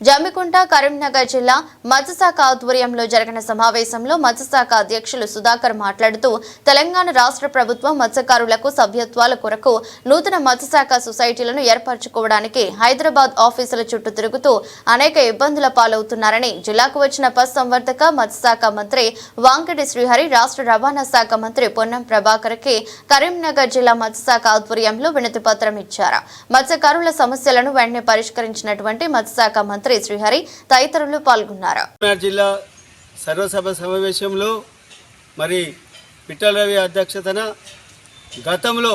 జమ్మికుంట కరీంనగర్ జిల్లా మత్స్యశాఖ ఆధ్వర్యంలో జరిగిన సమావేశంలో మత్స్యశాఖ అధ్యక్షులు సుధాకర్ మాట్లాడుతూ తెలంగాణ రాష్ట్ర ప్రభుత్వం మత్స్యకారులకు సభ్యత్వాల కొరకు నూతన మత్స్యశాఖ సొసైటీలను ఏర్పరచుకోవడానికి హైదరాబాద్ ఆఫీసుల చుట్టూ తిరుగుతూ అనేక ఇబ్బందుల పాలవుతున్నారని జిల్లాకు వచ్చిన పశు సంవర్ధక మత్స్యశాఖ మంత్రి వాంకటి శ్రీహరి రాష్ట్ర రవాణా శాఖ మంత్రి పొన్నం ప్రభాకర్కి కరీంనగర్ జిల్లా మత్స్యశాఖ ఆధ్వర్యంలో వినతిపత్రం ఇచ్చారు. మత్స్యకారుల సమస్యలను వెంటనే పరిష్కరించినటువంటి మత్స్యశాఖ మంత్రి శ్రీహరి తదితరులు పాల్గొన్నారు. జిల్లా సర్వసభ సమావేశంలో మరి పిట్టల రవి అధ్యక్షతన గతంలో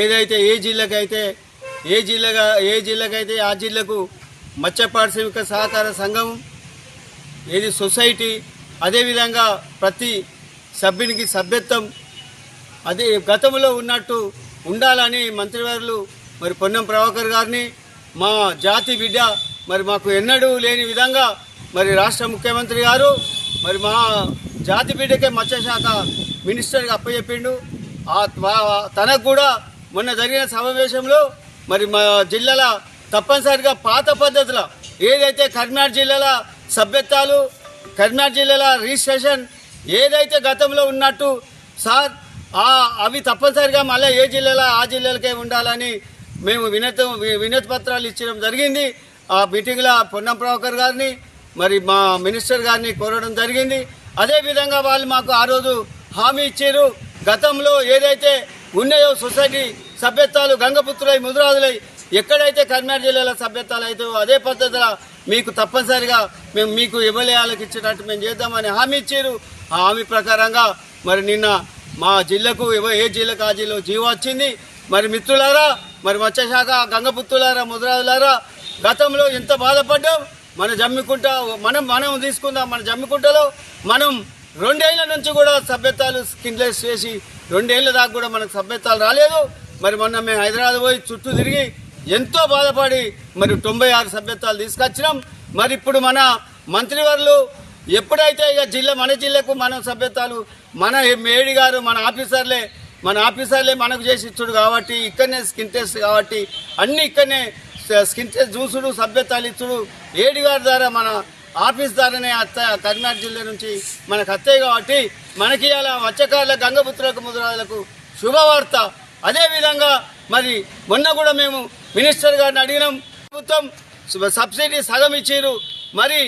ఏదైతే ఏ జిల్లాకైతే ఏ జిల్లాగా ఏ జిల్లాకైతే ఆ జిల్లాకు మత్స్య పారిశ్రామిక సహకార సంఘం ఏది సొసైటీ అదేవిధంగా ప్రతి సభ్యునికి సభ్యత్వం అదే గతంలో ఉన్నట్టు ఉండాలని మంత్రివారులు మరి పొన్నం ప్రభాకర్ గారిని మా జాతి బిడ్డ మరి మాకు ఎన్నడూ లేని విధంగా మరి రాష్ట్ర ముఖ్యమంత్రి గారు మరి మా జాతి బిడ్డకే మత్స్యశాఖ మినిస్టర్గా అప్పచెప్పిండు. ఆ తనకు కూడా మొన్న జరిగిన సమావేశంలో మరి మా జిల్లాల తప్పనిసరిగా పాత పద్ధతుల ఏదైతే కరీంనగర్ జిల్లాల సభ్యత్వాలు కరీంనగర్ జిల్లాల రిజిస్ట్రేషన్ ఏదైతే గతంలో ఉన్నట్టు సార్ అవి తప్పనిసరిగా మళ్ళీ ఏ జిల్లాలో ఆ జిల్లాలకే ఉండాలని మేము వినతి వినతి పత్రాలు ఇచ్చడం జరిగింది. ఆ మీటింగ్లో పొన్నం ప్రభాకర్ గారిని మరి మా మినిస్టర్ గారిని కోరడం జరిగింది. అదేవిధంగా వాళ్ళు మాకు ఆ రోజు హామీ ఇచ్చారు. గతంలో ఏదైతే ఉన్నాయో సొసైటీ సభ్యత్వాలు గంగపుత్రులై ముదురాదులై ఎక్కడైతే కర్నాటక జిల్లాలో సభ్యత్వాలు అయితే అదే పద్ధతిలో మీకు తప్పనిసరిగా మేము మీకు ఇవ్వలేయాలకు ఇచ్చేటట్టు మేము చేద్దామని హామీ ఇచ్చారు. ఆ హామీ ప్రకారంగా మరి నిన్న మా జిల్లాకు ఏ జిల్లాకు ఆ జిల్లా జీవో వచ్చింది. మరి మిత్రులారా మరి మత్స్యశాఖ గంగపుత్రులారా ముదురాదులారా గతంలో ఎంత బాధపడ్డాం? మన జమ్మికుంట మనం మనం తీసుకుందాం మన జమ్మికుంటలో మనం రెండేళ్ళ నుంచి కూడా సభ్యత్వాలు స్కిన్లెస్ చేసి రెండేళ్ళ దాకా కూడా మనకు సభ్యత్వాలు రాలేదు. మరి మొన్న మేము హైదరాబాద్ పోయి చుట్టూ తిరిగి ఎంతో బాధపడి మరి తొంభై ఆరు సభ్యత్వాలు తీసుకొచ్చినాం. మరి ఇప్పుడు మన మంత్రివర్లు ఎప్పుడైతే ఇక జిల్లా మన జిల్లాకు మనం సభ్యత్వాలు మన మేడి గారు మన ఆఫీసర్లే మన ఆఫీసర్లే మనకు చేసి ఇచ్చుడు కాబట్టి ఇక్కడనే స్కిన్ టెస్ట్ కాబట్టి అన్నీ ఇక్కడనే స్కిన్ టెస్ట్ చూసుడు సభ్యతాలు ఇచ్చుడు ఏడి గారి ద్వారా మన ఆఫీస్ ద్వారానే అత్త కరీంనగర్ జిల్లా నుంచి మనకు అత్తయ్య కాబట్టి మనకి అలా మత్స్యకారుల గంగపుత్రులకు ముద్రాలకు శుభవార్త. అదేవిధంగా మరి మొన్న కూడా మేము మినిస్టర్ గారిని అడిగినాం. ప్రభుత్వం సబ్సిడీ సగం ఇచ్చారు మరి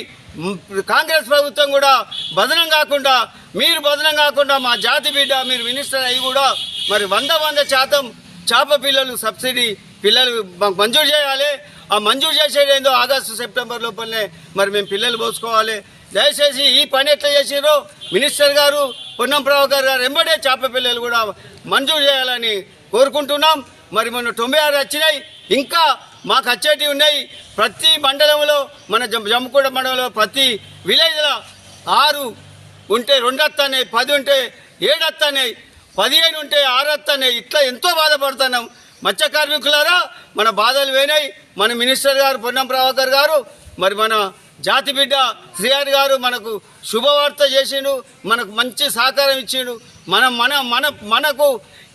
కాంగ్రెస్ ప్రభుత్వం కూడా బదనం కాకుండా మీరు బదనం కాకుండా మా జాతి బిడ్డ మీరు మినిస్టర్ అయ్యి కూడా మరి వంద వంద శాతం చేప పిల్లలు సబ్సిడీ పిల్లలు మంజూరు చేయాలి. ఆ మంజూరు చేసేది ఏందో ఆగస్టు సెప్టెంబర్ లోపలనే మరి మేము పిల్లలు పోసుకోవాలి. దయచేసి ఈ పని ఎట్లా చేసిరో మినిస్టర్ గారు పొన్నం ప్రభాకర్ గారు ఎంబడే చేప పిల్లలు కూడా మంజూరు చేయాలని కోరుకుంటున్నాం. మరి మొన్న తొంభై ఆరు వచ్చినాయి. ఇంకా మాకు వచ్చేటివి ఉన్నాయి. ప్రతి మండలంలో మన జమ్మకూడ మండలంలో ప్రతి విలేజ్లో ఆరు ఉంటే రెండు వస్తున్నాయి పది ఉంటే ఏడు వస్తున్నాయి పదిహేను ఉంటే ఆరు వస్తున్నాయి ఇట్లా ఎంతో బాధపడుతున్నాం. మత్స్య కార్మికులారా మన బాధలు వేనాయి. మన మినిస్టర్ గారు పొన్నం ప్రభాకర్ గారు మరి మన జాతి బిడ్డ శ్రీఆర్ గారు మనకు శుభవార్త చేసిండు మనకు మంచి సహకారం ఇచ్చిండు. మనం మన మన మనకు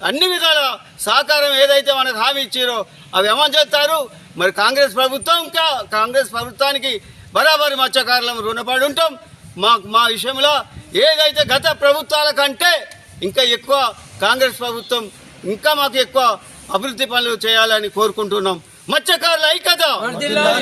అన్ని విధాల సహకారం ఏదైతే మనకు హామీ ఇచ్చారో అవి ఏమని చేస్తారు. మరి కాంగ్రెస్ ప్రభుత్వం ఇంకా కాంగ్రెస్ ప్రభుత్వానికి బరాబరి మత్స్యకారులం రుణపడి ఉంటాం. మా మా విషయంలో ఏదైతే గత ప్రభుత్వాల కంటే ఇంకా ఎక్కువ కాంగ్రెస్ ప్రభుత్వం ఇంకా మాకు ఎక్కువ అభివృద్ధి పనులు చేయాలని కోరుకుంటున్నాం. మత్స్యకారుల ఐక్యత!